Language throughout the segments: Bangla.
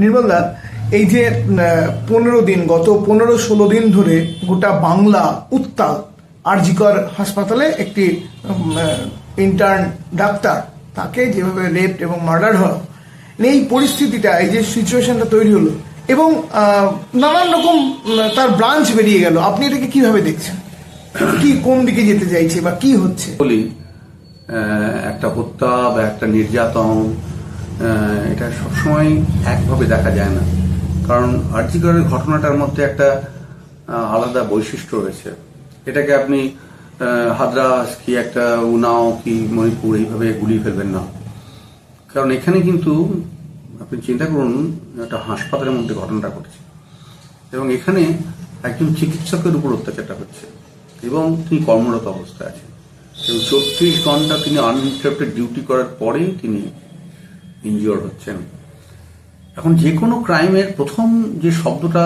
নির্মলদা, এই যে পনেরো দিন, গত পনেরো ষোলো দিন ধরে গোটা বাংলা উত্তাল আরজিকর হাসপাতালে একটি ইন্টার্ন ডাক্তার, তাকে যেভাবে রেপ এবং মার্ডার হওয়া এই পরিস্থিতিটা, এই যে সিচুয়েশনটা তৈরি হলো এবং নানান রকম তার ব্রাঞ্চ বেরিয়ে গেল। আপনি এটাকে কীভাবে দেখছেন? কি, কোন দিকে যেতে চাইছে বা কি হচ্ছে? বলি একটা হত্যা বা একটা নির্যাতন এটা সবসময় একভাবে দেখা যায় না। কারণ আর্জিকরের ঘটনাটার মধ্যে একটা আলাদা বৈশিষ্ট্য রয়েছে। এটাকে আপনি হাদ্রাস কি একটা উনাও কি মণিপুর এইভাবে গুলিয়ে ফেলবেন না। কারণ এখানে কিন্তু আপনি চিন্তা করুন, একটা হাসপাতালের মধ্যে ঘটনাটা ঘটেছে। এবং এখানে একজন চিকিৎসকের উপর অত্যাচারটা হচ্ছে। এবং তিনি কর্মরত অবস্থায় আছেন। এবং চব্বিশ ঘণ্টা তিনি আনইন্টারাপ্টেড ডিউটি করার পরেই তিনি ইনজিওর হচ্ছেন এখন যে কোনো ক্রাইমের প্রথম যে শব্দটা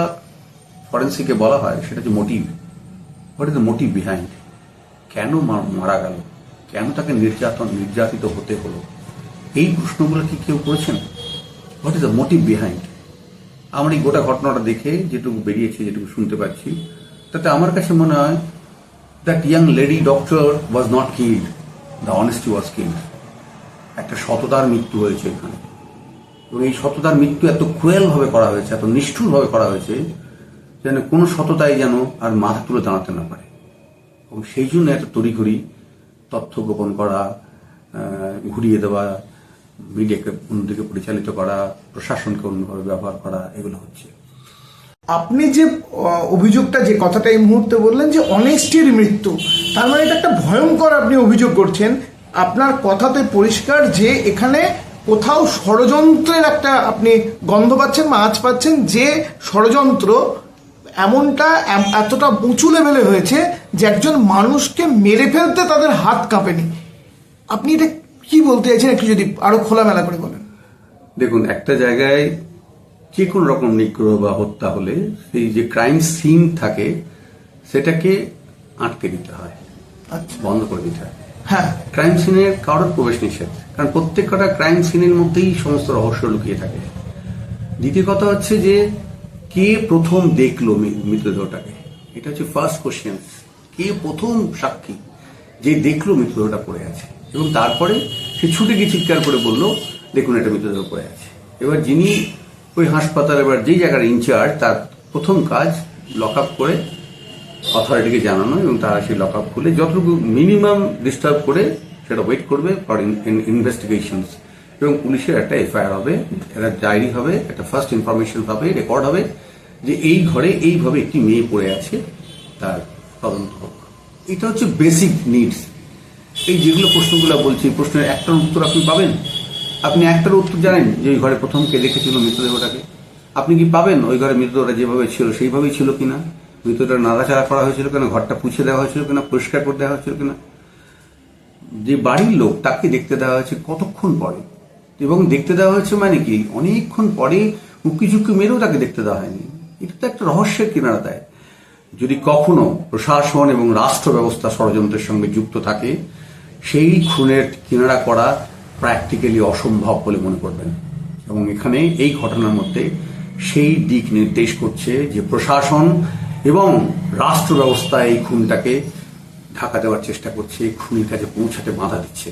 ফরেন্সিকে বলা হয়, সেটা হচ্ছে motive what is the motive behind কেন মারা গেল? কেন তাকে নির্যাতন, নির্যাতিত হতে হলো? এই প্রশ্নগুলো কি কেউ করেছেন? What is the motive behind আমার এই গোটা ঘটনাটা দেখে যেটুকু বেরিয়েছে, যেটুকু শুনতে পাচ্ছি, তাতে আমার কাছে মনে হয় that young lady doctor was not killed the honesty was killed একটা সততার মৃত্যু হয়েছে এখানে। এবং এই সততার মৃত্যু এত ক্রুয়েল ভাবে করা হয়েছে, এত নিষ্ঠুর ভাবে করা হয়েছে, যেন কোনো সততাই যেন আর মাথা তুলে দাঁড়াতে না পারে। এবং সেই জন্য এত তড়িঘড়ি তথ্য গোপন করা ঘুরিয়ে দেওয়া, মিডিয়াকে অন্যদিকে পরিচালিত করা, প্রশাসনকে অন্যভাবে ব্যবহার করা, এগুলো হচ্ছে। আপনি যে অভিযোগটা, যে কথাটা এই মুহূর্তে বললেন যে অনেস্টির মৃত্যু, তার মানে এটা একটা ভয়ঙ্কর আপনি অভিযোগ করছেন আপনার কথাতে পরিষ্কার যে এখানে কোথাও ষড়যন্ত্রের একটা আপনি গন্ধ পাচ্ছেন বা আঁচ পাচ্ছেন যে ষড়যন্ত্র এমনটা এতটা উঁচু লেভেলে হয়েছে যে একজন মানুষকে মেরে ফেলতে তাদের হাত কাঁপেনি। আপনি এটা কি বলতে চাইছেন একটু যদি আরও খোলামেলা করে বলেন? দেখুন একটা জায়গায় যে কোনো রকম নিগ্রহ বা হত্যা হলে সেই যে ক্রাইম সিন থাকে সেটাকে আটকে দিতে হয় আচ্ছা। বন্ধ করে দিতে হয়। হ্যাঁ ক্রাইম সিনের কারোর প্রবেশ নিষেধ। কারণ প্রত্যেকটা ক্রাইম সিনের মধ্যেই সমস্ত রহস্য লুকিয়ে থাকে। দ্বিতীয় কথা হচ্ছে যে, কে প্রথম দেখল মৃতদেহটাকে? এটা হচ্ছে ফার্স্ট কোশ্চেন কে প্রথম সাক্ষী যে দেখল মৃতদেহটা পড়ে আছে? এবং তারপরে সে ছুটে গিয়ে চিৎকার করে বলল, দেখুন, এটা মৃতদেহ পড়ে আছে। এবার যিনি ওই হাসপাতাল, এবার যেই জায়গার ইনচার্জ তার প্রথম কাজ লক আপ করে অথরিটিকে জানানো এবং তারা সেই লক আপ খুলে যতটুকু মিনিমাম ডিস্টার্ব করে সেটা ওয়েট করবে ফর ইনভেস্টিগেশন এবং পুলিশের একটা এফআইআর হবে, একটা ডায়েরি হবে, একটা ফার্স্ট ইনফরমেশন হবে রেকর্ড হবে যে এই ঘরে এইভাবে একটি মেয়ে পড়ে আছে তার তদন্ত হোক। এটা হচ্ছে বেসিক নিডস এই যেগুলো প্রশ্নগুলো বলছি প্রশ্নের একটার উত্তর আপনি পাবেন? আপনি একটার উত্তর জানেন যে ওই ঘরে প্রথম কে দেখেছিল মৃতদেহটাকে? আপনি কি পাবেন? ওই ঘরে মৃতদেহটা যেভাবে ছিল, সেইভাবেই ছিল কিনা? মৃতদেহটা নাড়াচাড়া করা হয়েছিল কিনা, ঘরটা পুছে দেওয়া হয়েছিল কিনা, পরিষ্কার করে দেওয়া হয়েছিল কিনা। যে বাড়ির লোক তাকে দেখতে দেওয়া হয়েছে কতক্ষণ পরে? এবং দেখতে দেওয়া হয়েছে মানে কি? অনেকক্ষণ পরে উকি ঝুঁকি মেরেও তাকে দেখতে দেওয়া হয়নি। এটা তো একটা রহস্যের কিনারা দেয় যদি কখনো প্রশাসন এবং রাষ্ট্র ব্যবস্থা ষড়যন্ত্রের সঙ্গে যুক্ত থাকে, সেই খুনের কিনারা করা প্র্যাকটিক্যালি অসম্ভব বলে মনে করবেন। এবং এখানে এই ঘটনার মধ্যে সেই দিক নির্দেশ করছে যে প্রশাসন এবং রাষ্ট্র ব্যবস্থা এই খুনটাকে ঢাকা দেওয়ার চেষ্টা করছে এই খুনির কাছে পৌঁছাতে বাধা দিচ্ছে।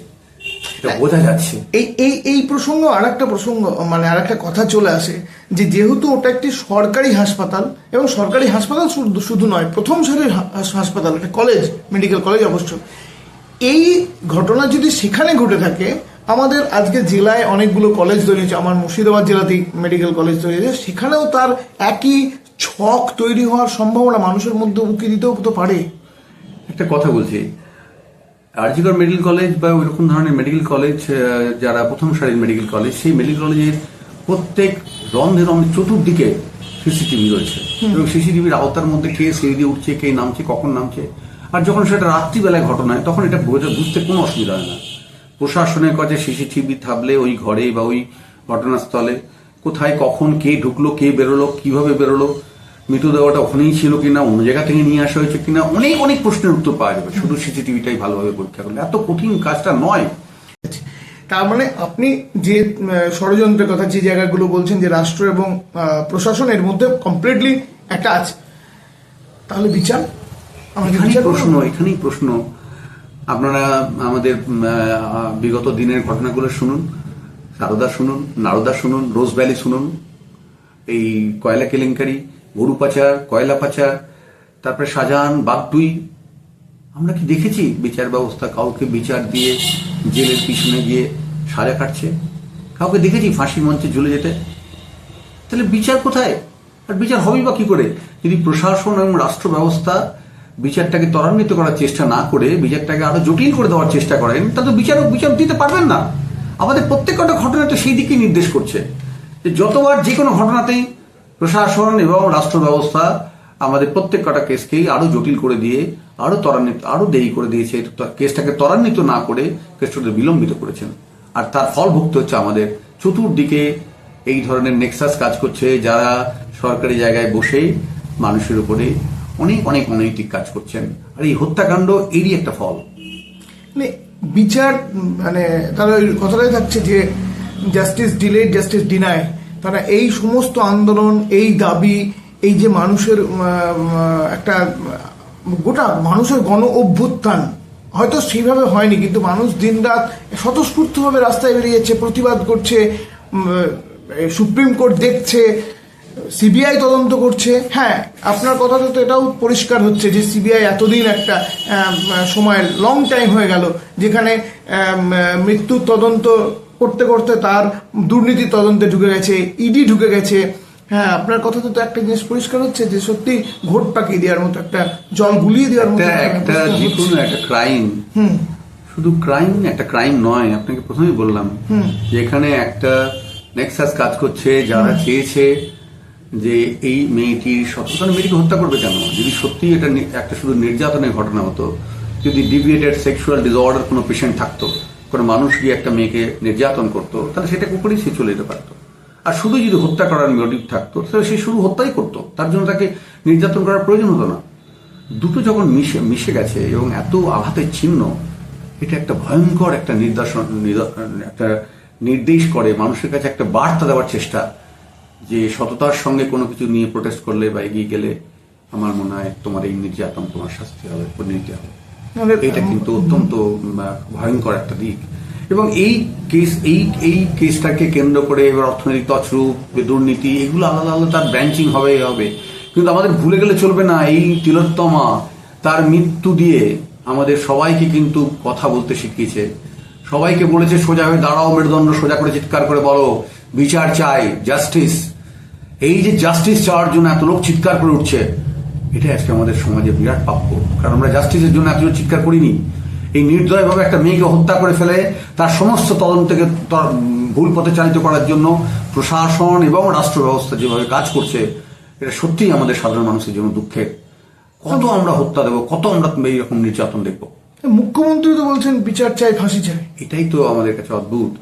এটা বোঝা যাচ্ছে। এই এই এই প্রসঙ্গ আর একটা প্রসঙ্গ মানে আর একটা কথা চলে আসে যে যেহেতু ওটা একটি সরকারি হাসপাতাল এবং সরকারি হাসপাতাল শুধু নয় প্রথম সারির হাসপাতাল একটা কলেজ মেডিকেল কলেজ অবশ্য। এই ঘটনা যদি সেখানে ঘটে থাকে আমাদের আজকে জেলায় অনেকগুলো কলেজ তৈরি হয়েছে। আমার মুর্শিদাবাদ জেলাতেই মেডিকেল কলেজ তৈরি হয়েছে। সেখানেও তার একই ছক তৈরি হওয়ার সম্ভাবনা মানুষের মধ্যে উকি দিতেও তো পারে। একটা কথা বলছি। আরজিকর মেডিকেল কলেজ বা ওই রকম ধরনের মেডিকেল কলেজ যারা প্রথম সারির মেডিকেল কলেজ সেই মেডিকেল কলেজের প্রত্যেক রন্ধে রন্ধে চতুর্দিকে সিসিটিভি রয়েছে। এবং সিসিটিভির আওতার মধ্যে কে সিঁড়ি দিয়ে উঠছে কে নামছে কখন নামছে। আর যখন সেটা রাত্রিবেলায় ঘটনা হয় তখন এটা বোঝা- বুঝতে কোনো অসুবিধা হয় না। প্রশাসনের কাছে সিসিটিভি থাকলে ওই ঘরে বা ওই ঘটনাস্থলে কোথায় কখন কে ঢুকলো কে বেরোলো কীভাবে বেরোলো মৃতদেহটা ওখানেই ছিল কিনা অন্য জায়গা থেকে নিয়ে আসা হয়েছে কিনা অনেক অনেক প্রশ্নের উত্তর পাওয়া যাবে। শুধু সিসিটিভিটাই ভালোভাবে পরীক্ষা করলে। এত কঠিন কাজটা নয়। তার মানে আপনি যে ষড়যন্ত্রের কথা যে জায়গাগুলো বলছেন যে রাষ্ট্র এবং প্রশাসনের মধ্যে কমপ্লিটলি আছে। তাহলে বিচার? এখানেই বিচার প্রশ্ন এখানেই প্রশ্ন। আপনারা আমাদের বিগত দিনের ঘটনাগুলো শুনুন। সারদা শুনুন নারদা শুনুন রোজ ভ্যালি শুনুন। এই কয়লা কেলেঙ্কারি গরু পাচার, কয়লা পাচার, তারপরে শাহজাহান বাগটুই আমরা কি দেখেছি বিচার ব্যবস্থা? কাউকে বিচার দিয়ে জেলের পিছনে গিয়ে সাজা কাটছে? কাউকে দেখেছি ফাঁসির মঞ্চে ঝুলে যেতে? তাহলে বিচার কোথায়? আর বিচার হবেই বা কি করে? যদি প্রশাসন এবং রাষ্ট্র ব্যবস্থা বিচারটাকে ত্বরান্বিত করার চেষ্টা না করে, বিচারটাকে আরও জটিল করে দেওয়ার চেষ্টা করেন তা তো বিচারক বিচার দিতে পারবেন না। আমাদের প্রত্যেকটা ঘটনা তো সেই দিকেই নির্দেশ করছে। যে যতবার যে কোনো ঘটনাতেই প্রশাসন এবং রাষ্ট্র ব্যবস্থা আমাদের প্রত্যেক কটা কেসকেই আরও জটিল করে দিয়ে, আরও ত্বরান্বিত, আরও দেরি করে দিয়েছে। কেসটাকে ত্বরান্বিত না করে কেসটাকে বিলম্বিত করেছেন। আর তার ফল ভুগতে হচ্ছে আমাদের চতুর্দিকে এই ধরনের নেক্সাস কাজ করছে, যারা সরকারি জায়গায় বসে মানুষের উপরে অনেক অনেক অনৈতিক কাজ করছেন। আর এই হত্যাকাণ্ড এরই একটা ফল। মানে বিচার মানে তারা ওই কথাটাই থাকছে যে জাস্টিস ডিলে জাস্টিস ডিনায় তারা এই সমস্ত আন্দোলন, এই দাবি, এই যে মানুষের একটা, গোটা মানুষের গণ অভ্যুত্থান, হয়তো সেইভাবে হয়নি, কিন্তু মানুষ দিন দিনরাত স্বতঃস্ফূর্তভাবে রাস্তায় বেরিয়েছে, প্রতিবাদ করছে সুপ্রিম কোর্ট দেখছে, সিবিআই তদন্ত করছে। হ্যাঁ আপনার কথাতে তো এটাও পরিষ্কার হচ্ছে যে সিবিআই এতদিন একটা সময় লং টাইম হয়ে গেল, যেখানে মৃত্যু তদন্ত করতে করতে তার দুর্নীতি তদন্তে ঢুকে গেছে ইডি ঢুকে গেছে। হ্যাঁ আপনার কথা তো একটা জিনিস পরিষ্কার হচ্ছে যে সত্যি ঘোট পাকিয়ে দেওয়ার মতো একটা জল গুলিয়ে দেওয়ার মতো একটা যে কোনো একটা ক্রাইম শুধু ক্রাইম একটা ক্রাইম নয় আপনাকে প্রথমেই বললাম। যেখানে একটা নেক্সাস কাজ করছে যারা চেয়েছে যে এই মেয়েটির সচেতন মেয়েটিকে হত্যা করবে কেন? যদি সত্যি এটা একটা শুধু নির্যাতনের ঘটনা হতো যদি ডিভিয়েটেড সেক্সুয়াল ডিসঅর্ডার কোনো পেশেন্ট থাকতো কোনো মানুষ গিয়ে একটা মেয়েকে নির্যাতন করতো, তাহলে সেটা কুকুরেই সে চলে যেতে পারতো। আর শুধু যদি হত্যা করার মোটিভ থাকতো, তাহলে সে শুরু হত্যাই করতো। তার জন্য তাকে নির্যাতন করার প্রয়োজন হতো না। দুটো যখন মিশে মিশে গেছে এবং এত আঘাতের চিহ্ন, এটা একটা ভয়ঙ্কর একটা নির্দেশন একটা নির্দেশ করে মানুষের কাছে একটা বার্তা দেওয়ার চেষ্টা যে সততার সঙ্গে কোনো কিছু নিয়ে প্রোটেস্ট করলে বা এগিয়ে গেলে আমার মনে হয় তোমার এই নির্যাতন তোমার শাস্তি হবে, পরিণতি হবে। এটা কিন্তু অত্যন্ত ভয়ঙ্কর একটা দিক। এবং এই কেস, এই এই কেসটাকে কেন্দ্র করে এবার অর্থনৈতিক তছরূপ, দুর্নীতি, এগুলো আলাদা আলাদা, তার ব্রাঞ্চিং হবে হবে। কিন্তু আমাদের ভুলে গেলে চলবে না, এই তিলোত্তমা তার মৃত্যু দিয়ে আমাদের সবাইকে কিন্তু কথা বলতে শিখিয়েছে। সবাইকে বলেছে, সোজা হয়ে দাঁড়াও, মেরুদণ্ড সোজা করে চিৎকার করে বলো, বিচার চাই জাস্টিস এই যে জাস্টিস চাওয়ার জন্য এত লোক চিৎকার করে উঠছে এটা আজকে আমাদের সমাজে বিরাট প্রাপ্য কারণ আমরা জাস্টিসের জন্য এত চিৎকার করিনি। এই নির্দয়ভাবে একটা মেয়েকে হত্যা করে ফেলে তার সমস্ত তদন্তকে ভুল পথে চালিত করার জন্য প্রশাসন এবং রাষ্ট্র ব্যবস্থা যেভাবে কাজ করছে এটা সত্যিই আমাদের সাধারণ মানুষের জন্য দুঃখের। কত আমরা হত্যা দেবো কত আমরা এইরকম নির্যাতন দেখব। মুখ্যমন্ত্রী তো বলছেন বিচার চাই ফাঁসি চাই। এটাই তো আমাদের কাছে অদ্ভুত।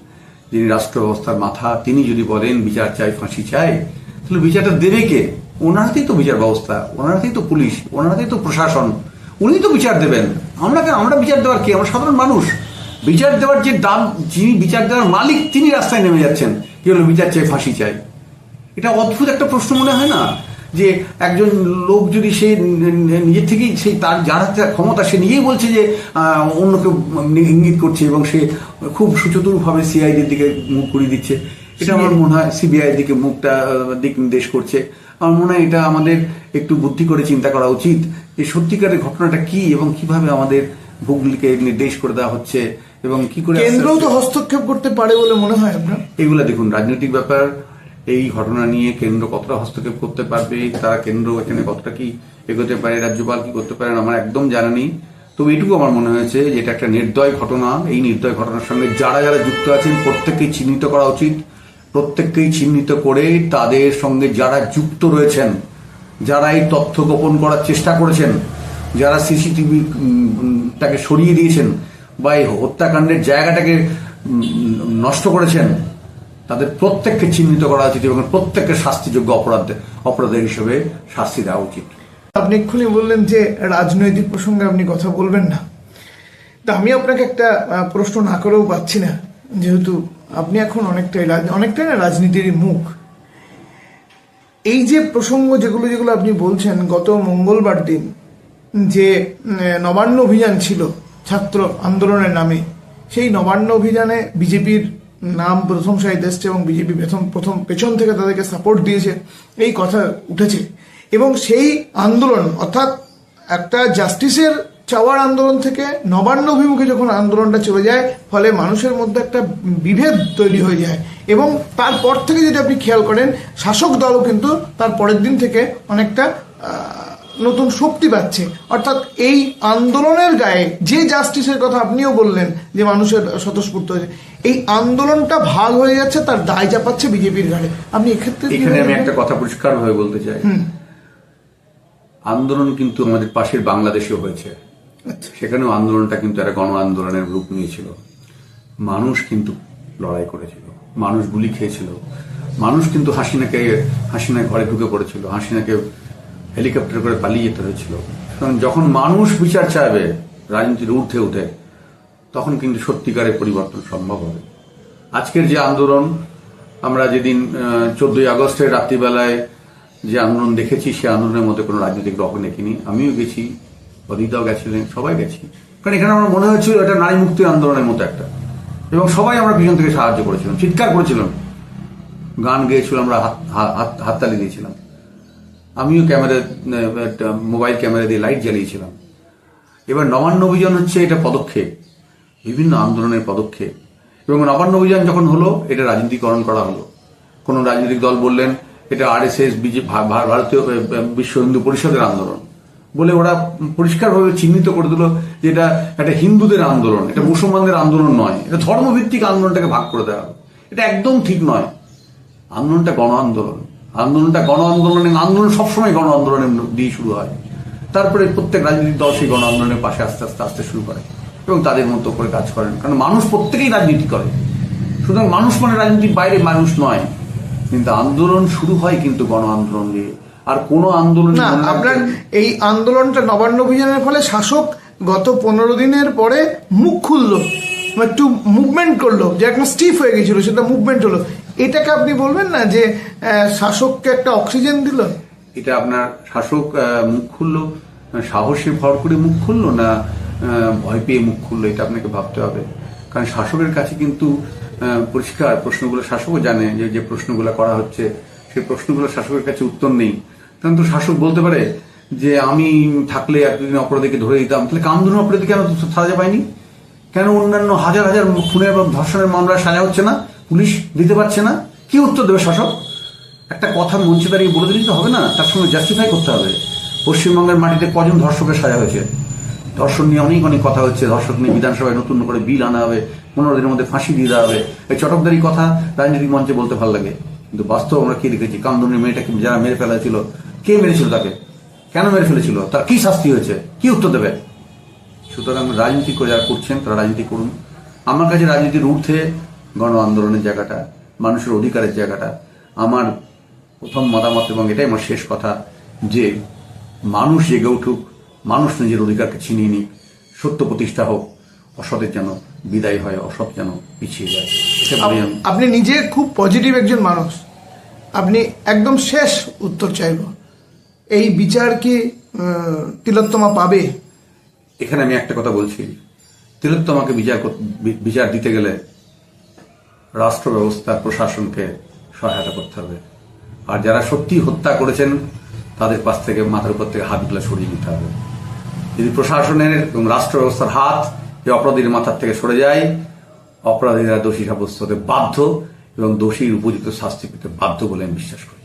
যিনি রাষ্ট্র ব্যবস্থার মাথা তিনি যদি বলেন বিচার চাই ফাঁসি চাই তাহলে বিচারটা দেবে কে? ওনার হাতেই তো বিচার ব্যবস্থা, ওনার হাতেই তো পুলিশ, ওনার হাতেই তো প্রশাসন, উনি তো বিচার দেবেন। আমরা কেন আমরা বিচার দেওয়ার কি? আমরা সাধারণ মানুষ। বিচার দেওয়ার যে দাম, যিনি বিচার দেওয়ার মালিক, তিনি রাস্তায় নেমে যাচ্ছেন। কি হলো, বিচার চাই, ফাঁসি চাই? এটা অদ্ভুত একটা প্রশ্ন মনে হয় না? যে একজন লোক যদি সে নিজের থেকেই সেই তার, যার হাতে ক্ষমতা, সে নিজেই বলছে যে অন্যকে ইঙ্গিত করছে এবং সে খুব সুচতুরভাবে সিআইডির দিকে মুখ করিয়ে দিচ্ছে। এটা আমার মনে হয় সিবিআই দিকে মুখটা দিক নির্দেশ করছে। আমার মনে হয় এটা আমাদের একটু বুদ্ধি করে চিন্তা করা উচিত এই সত্যিকারের ঘটনাটা কি এবং কীভাবে আমাদের ভূগোলকে নির্দেশ করে দেওয়া হচ্ছে এবং কি করে আস্তে কেন্দ্রও তো হস্তক্ষেপ করতে পারে বলে মনে হয় আপনার। এগুলা দেখুন রাজনৈতিক ব্যাপার এই ঘটনা নিয়ে কেন্দ্র কতটা হস্তক্ষেপ করতে পারবে তারা কেন্দ্র এখানে কতটা কি এগোতে পারে রাজ্যপাল কি করতে পারেন আমার একদম জানা নেই। তবে এটুকু আমার মনে হয়েছে যে এটা একটা নির্দয় ঘটনা। এই নির্দয় ঘটনার সঙ্গে যারা যারা যুক্ত আছেন প্রত্যেককেই চিহ্নিত করা উচিত। প্রত্যেককেই চিহ্নিত করে তাদের সঙ্গে যারা যুক্ত রয়েছেন, যারা এই তথ্য গোপন করার চেষ্টা করেছেন, যারা সিসিটিভি তাকে সরিয়ে দিয়েছেন বা এই হত্যাকাণ্ডের জায়গাটাকে নষ্ট করেছেন, তাদের প্রত্যেককে চিহ্নিত করা উচিত এবং প্রত্যেককে শাস্তিযোগ্য অপরাধ, অপরাধের হিসেবে শাস্তি দেওয়া উচিত। আপনি এক্ষুনি বললেন যে রাজনৈতিক প্রসঙ্গে আপনি কথা বলবেন না। তা আমি আপনাকে একটা প্রশ্ন না করেও পাচ্ছি না, যেহেতু আপনি এখন অনেকটাই অনেকটাই না রাজনীতির মুখ। এই যে প্রসঙ্গ যেগুলো যেগুলো আপনি বলছেন, গত মঙ্গলবার দিন যে নবান্ন অভিযান ছিল ছাত্র আন্দোলনের নামে, সেই নবান্ন অভিযানে বিজেপির নাম প্রথম সারিতে এসছে এবং বিজেপি প্রথম প্রথম পেছন থেকে তাদেরকে সাপোর্ট দিয়েছে, এই কথা উঠেছে। এবং সেই আন্দোলন, অর্থাৎ একটা জাস্টিসের চাওয়ার আন্দোলন থেকে নবান্ন অভিমুখে যখন আন্দোলনটা চলে যায় ফলে মানুষের মধ্যে একটা বিভেদ তৈরি হয়ে যায়। এবং তারপর থেকে যদি আপনি খেয়াল করেন শাসক দলও কিন্তু তার পরের দিন থেকে অনেকটা নতুন শক্তি পাচ্ছে। অর্থাৎ এই আন্দোলনের গায়ে যে জাস্টিসের কথা আপনিও বললেন যে মানুষের স্বতঃস্ফূর্ত হয়েছে এই আন্দোলনটা ভাগ হয়ে যাচ্ছে তার দায় চাপাচ্ছে বিজেপির ঘাড়ে। আপনি এক্ষেত্রে এখানে আমি একটা কথা পরিষ্কার ভাবে বলতে চাই। আন্দোলন কিন্তু আমাদের পাশের বাংলাদেশেও হয়েছে। সেখানেও আন্দোলনটা কিন্তু একটা গণ আন্দোলনের রূপ নিয়েছিল। মানুষ কিন্তু লড়াই করেছিল। মানুষ গুলি খেয়েছিল। মানুষ কিন্তু হাসিনাকে হাসিনা ঘরে ঢুকে পড়েছিল। হাসিনাকে হেলিকপ্টার করে পালিয়ে যেতে হয়েছিল। সুতরাং যখন মানুষ বিচার চাইবে, রাজনীতির উঠে উঠে, তখন কিন্তু সত্যিকারের পরিবর্তন সম্ভব হবে। আজকের যে আন্দোলন, আমরা যেদিন চোদ্দই আগস্টের রাত্রিবেলায় যে আন্দোলন দেখেছি, সে আন্দোলনের মধ্যে কোনো রাজনৈতিক রক দেখিনি। আমিও গেছি। অদিতাও গেছিলেন সবাই গেছি। কারণ এখানে আমার মনে হয়েছিল এটা নারী মুক্তি আন্দোলনের মতো একটা। এবং সবাই আমরা পিছন থেকে সাহায্য করেছিলাম চিৎকার করেছিলাম। গান গেয়েছিলাম আমরা হাত হাত- হাত- হাততালি দিয়েছিলাম। আমিও ক্যামেরা মোবাইল ক্যামেরা দিয়ে লাইট জ্বালিয়েছিলাম। এবার নবান্ন অভিযান হচ্ছে এটা পদক্ষেপ বিভিন্ন আন্দোলনের পদক্ষেপ। এবং নবান্ন অভিযান যখন হলো এটা রাজনীতিকরণ করা হলো। কোন রাজনৈতিক দল বললেন এটা আর এস এস ভারতীয় এ, এ, বিশ্ব হিন্দু পরিষদের আন্দোলন। বলে ওরা পরিষ্কারভাবে চিহ্নিত করে দিল যে এটা একটা হিন্দুদের আন্দোলন, এটা মুসলমানদের আন্দোলন নয়, এটা ধর্মভিত্তিক আন্দোলনটাকে ভাগ করে দেওয়া এটা একদম ঠিক নয়। আন্দোলনটা গণ আন্দোলন। আন্দোলনটা গণ আন্দোলনের আন্দোলন সবসময় গণ আন্দোলনের দিয়ে শুরু হয়। তারপরে প্রত্যেক রাজনৈতিক দল সেই গণ আন্দোলনের পাশে আস্তে আস্তে আস্তে শুরু করে এবং তাদের মতো করে কাজ করেন। কারণ মানুষ প্রত্যেকেই রাজনীতি করে। সুতরাং মানুষ মানে রাজনীতির বাইরে মানুষ নয়। কিন্তু আন্দোলন শুরু হয় কিন্তু গণ আন্দোলন দিয়ে আর কোন আন্দোলন না আপনার এই আন্দোলনটা নবান্ন অভিযানের ফলে শাসক গত পনেরো দিনের পরে মুখ খুললো একটু মুভমেন্ট করল যে একটা স্টিফ হয়ে গেছিল সেটা মুভমেন্ট হলো। এটাকে আপনি বলবেন না যে শাসককে একটা অক্সিজেন দিল? এটা আপনার শাসক মুখ খুললো সাহসে ভর করে মুখ খুললো না ভয় পেয়ে মুখ খুললো এটা আপনাকে ভাবতে হবে। কারণ শাসকের কাছে কিন্তু পরিষ্কার প্রশ্নগুলো শাসকও জানে যে যে প্রশ্নগুলো করা হচ্ছে সেই প্রশ্নগুলো শাসকের কাছে উত্তর নেই। তখন তো শাসক বলতে পারে যে আমি থাকলে এতদিন অপরাধীকে ধরে দিতাম তাহলে কামদুন অপরাধী কেন সাজা পায়নি? কেন অন্যান্য হাজার হাজার খুনের এবং ধর্ষণের মামলা সাজা হচ্ছে না? পুলিশ দিতে পারছে না? কি উত্তর দেবে শাসক? একটা কথা মঞ্চে দাঁড়িয়ে বলে দিলে তো হবে না। তার সঙ্গে জাস্টিফাই করতে হবে। পশ্চিমবঙ্গের মাটিতে কজন ধর্ষকের সাজা হয়েছে? ধর্ষণ নিয়ে অনেক অনেক কথা হচ্ছে। ধর্ষক নিয়ে বিধানসভায় নতুন করে বিল আনা হবে। পনেরো দিনের মধ্যে ফাঁসি দিয়ে দেওয়া হবে। এই চটকদারি কথা রাজনৈতিক মঞ্চে বলতে ভালো লাগে। কিন্তু বাস্তব আমরা কি দেখেছি? কামদুনের মেয়েটাকে যারা মেরে ফেলা ছিল কে মেরেছিল তাকে? কেন মেরে ফেলেছিল? তার কি শাস্তি হয়েছে? কি উত্তর দেবে? সুতরাং রাজনীতি করে যারা করছেন তারা রাজনীতি করুন। আমার কাছে রাজনীতির ঊর্ধ্বে গণ আন্দোলনের জায়গাটা মানুষের অধিকারের জায়গাটা। আমার প্রথম মতামত এবং এটাই আমার শেষ কথা যে মানুষ জেগে উঠুক মানুষ নিজের অধিকারকে ছিনিয়ে নিক সত্য প্রতিষ্ঠা হোক অসতের যেন বিদায় হয় অসৎ যেন পিছিয়ে যায়। আপনি নিজে খুব পজিটিভ একজন মানুষ। আপনি একদম শেষ উত্তর চাইব। এই বিচার কি তিলোত্তমা পাবে? এখানে আমি একটা কথা বলছি। তিলোত্তমাকে বিচার বিচার দিতে গেলে রাষ্ট্র ব্যবস্থা প্রশাসনকে সহায়তা করতে হবে। আর যারা সত্যি হত্যা করেছেন, তাদের পাশ থেকে, মাথার উপর থেকে হাতগুলো সরিয়ে নিতে হবে। যদি প্রশাসনের এবং রাষ্ট্র ব্যবস্থার হাত এই অপরাধীর মাথার থেকে সরে যায়, অপরাধীরা দোষী সাব্যস্ত হতে বাধ্য এবং দোষীর উপযুক্ত শাস্তি পেতে বাধ্য বলে আমি বিশ্বাস করি।